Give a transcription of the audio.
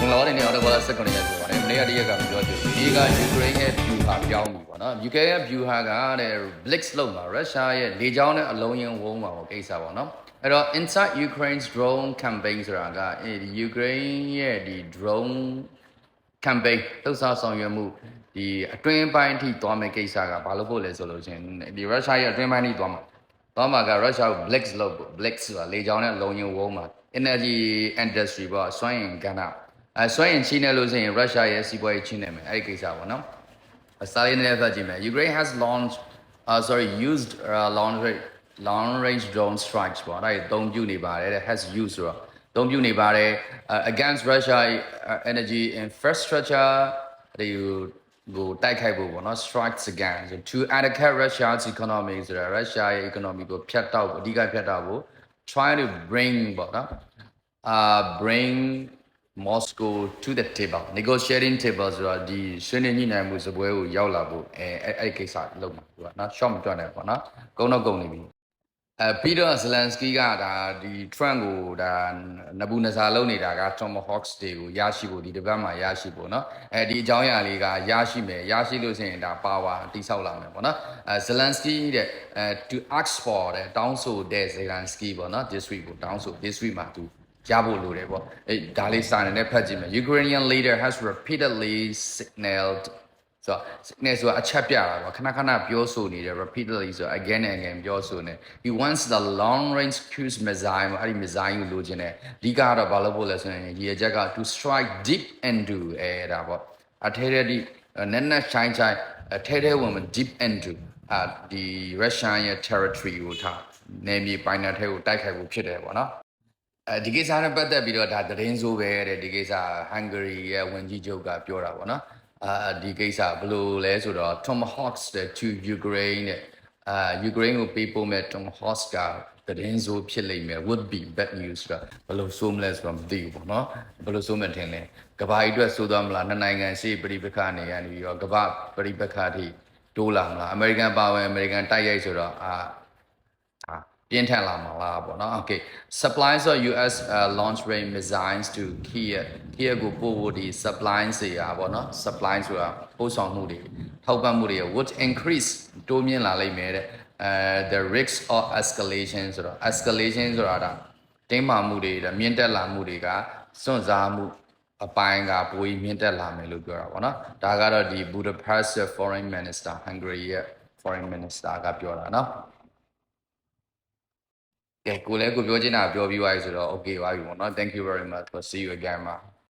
မင်္ဂလာပါနေအောင်တော့ဘာစက်ကနေရပြောပါတယ်မနေ့ကတည်းကပြောတယ်ဒီကယူကရိန်းရဲ့ view ဟာပြောင်းပြီပေါ့နော်ယူကရိန်းရဲ့ view ဟာကတဲ့ blitz လုံးမှာရုရှားရဲ့လေကြောင်းနဲ့အလုံးရင်ဝုန်းမှာပေါ့ကိစ္စပေါ့နော်အဲ့တော့ inside Ukraine's drone campaign ဆိုတာကအဲဒီယူကရိန်းရဲ့ဒီ drone campaign လှုပ်ရှားဆောင်ရွက်မှုဒီအတွင်းပိုင်းအထိသွားမယ့်ကိစ္စကဘာလို့ဖို့လဲဆိုလို့ချင်းဒီရုရှားရဲ့အတွင်းပိုင်းအထိသွားမှာသွားမှာကရုရှားကို blitz လုပ်ဖို့ blitz ဆိုတာလေကြောင်းနဲ့အလုံးရင်ဝုန်းမှာ energy industry ပေါ့စွမ်းအင်ကဏ္ဍ အဲစွမ်းအင်ချင်းနေလို့ဆိုရင်ရုရှားရဲ့စီးပွားရေးချင်းနေမယ်အဲ့ဒီကိစ္စပေါ့နော်အစားလေးနဲ့ဖတ်ကြည့်မယ် Ukraine has launched uh sorry used uh, long range long range drone strikes ပေါ့အဲ့ဒါအသုံးပြုနေပါတယ်တဲ့ has used ဆိုတော့အသုံးပြုနေပါတယ် uh, against Russia uh, energy infrastructure ဒီကိုတိုက်ခိုက်ဖို့ပေါ့နော် strikes again so to attack Russia's economy ဆိုတော့ Russia ရဲ့ economy ကိုဖျက်တောက်ဖို့အဓိကဖျက်တောက်ဖို့ try to bring ပေါ့နော် uh bring Moscow to the table negotiating table ဆိုတော့ဒီဆွေးနွေးညှိနှိုင်းမှုစပွဲကိုရောက်လာဖို့အဲအဲ့အဲ့ဒီကိစ္စလုပ်မှာသူကနော် short မတွက်နဲ့ပေါ့နော်ကုန်းတော့ကုန်းနေပြီအဲပီတာဇလန်စကီကဒါဒီ Trump ကိုဒါနဘူးနဇာလုံးနေတာက Tomahawks တွေကိုရရှိဖို့ဒီတစ်ပတ်မှာရရှိဖို့เนาะအဲဒီအကြောင်းအရာလေးကရရှိမယ်ရရှိလို့ရှိရင်ဒါ power တိဆောက်လာမယ်ပေါ့နော်အဲဇလန်စကီတဲ့အဲ to ask for တဲ့တောင်းဆိုတဲ့ဇလန်စကီပေါ့နော် this week ကိုတောင်းဆို this week မှာသူ ရဖို့လိုတယ်ပေါ့အဲဒါလေးစာနေနဲ့ဖတ်ကြည့်မယ် Ukrainian leader has repeatedly signaled ဆိုတော့ signal ဆိုတာအချက်ပြတာပေါ့ခဏခဏပြောဆိုနေတယ် repeatedly ဆိုတော့ again and again ပြောဆိုနေ he wants the long range cruise missile ပေါ့အဲ့ဒီ missile ကိုလိုချင်တယ်အဓိကကတော့ဘာလို့ပို့လဲဆိုရင်ဒီအချက်က to strike deep into အဲဒါပေါ့အထဲထဲဒီနက်နက်ရှိုင်းချိုင်းအထဲထဲဝင် deep into အာဒီ Russian ရဲ့ territory ကိုထားနေမြေပိုင်နယ်ထဲကိုတိုက်ခိုက်ဖို့ဖြစ်တယ်ပေါ့နော် အဲဒီကိစ္စနဲ့ပတ်သက်ပြီးတော့ဒါသတင်းဆိုးပဲတဲ့ဒီကိစ္စဟန်ဂရီရဲ့ဝန်ကြီးချုပ်ကပြောတာပေါ့နော်အာဒီကိစ္စဘယ်လိုလဲဆိုတော့ Tomahawks တဲ့ to Ukraine တဲ့အာ Ukraine ကိုပေးပို့မဲ့ Tomahawks ကသတင်းဆိုးဖြစ်လိမ့်မယ် would be bad news ဆိုတာဘယ်လိုဆိုးမလဲဆိုတော့မသိဘူးပေါ့နော်ဘယ်လိုဆိုးမှထင်လဲကဘာကြီးအတွက်ဆိုးသွားမလားနှစ်နိုင်ငံရှိပြိပခါနေရနေပြီးတော့ကဘာပြိပခါထိတိုးလာမလားအမေရိကန်ပါဝင်အမေရိကန်တိုက်ရိုက်ဆိုတော့အာအာ ပြင်းထန်လာမှာလားပေါ့နော် okay supplies of US uh, launch range missiles to Kiev Kiev ကိုပို့ဖို့ဒီ supplies တွေอ่ะပေါ့နော် supplies ဆိုတာပို့ဆောင်မှုတွေထောက်ပံ့မှုတွေ would increase တိုးမြင့်လာလိမ့်မယ်တဲ့အဲ the risk of escalation ဆိုတော့ escalation ဆိုတာဒါတင်းမာမှုတွေဒါမြင့်တက်လာမှုတွေကစွန့်စားမှုအပိုင်းကပိုပြီးမြင့်တက်လာမယ်လို့ပြောတာပေါ့နော်ဒါကတော့ဒီ Budapest foreign minister Hungary ရဲ့ foreign minister ကပြောတာနော် ကဲကိုလည်းကိုပြောချင်တာပြောပြီးသွားပြီဆိုတော့ okay ပါပြီပေါ့နော် thank you very much for see you again မှာ